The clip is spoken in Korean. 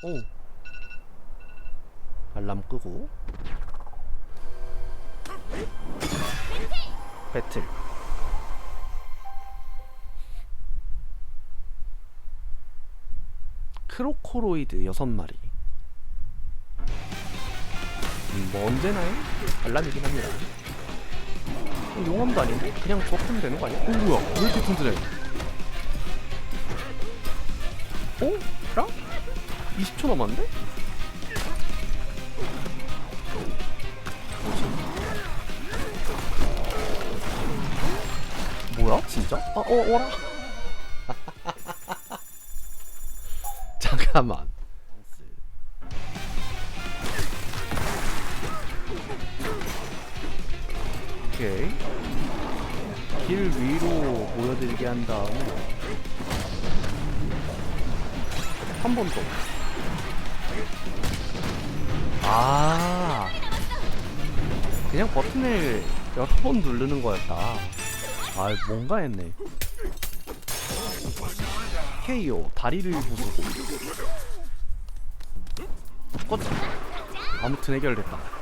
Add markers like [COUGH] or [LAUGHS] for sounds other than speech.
오 알람 끄고 배틀 크로코로이드 여섯 마리 음, 뭐 언제나요? 알람이긴 합니다 어, 용암도 아닌데? 그냥 버프면 되는 거 아니야? 어 뭐야 왜 이렇게 튼튼해 어? 라? 20초 남았는데? 뭐지? 뭐야? 진짜? 아, 어, 어라? [LAUGHS] 잠깐만. 오케이. 길 위로 모여들게 한 다음에 한 번 더. 아. 그냥 버튼을 여러 번 누르는 거였다. 아, 뭔가 했네. KO 다리를 부수고. 껐. 아무튼 해결됐다.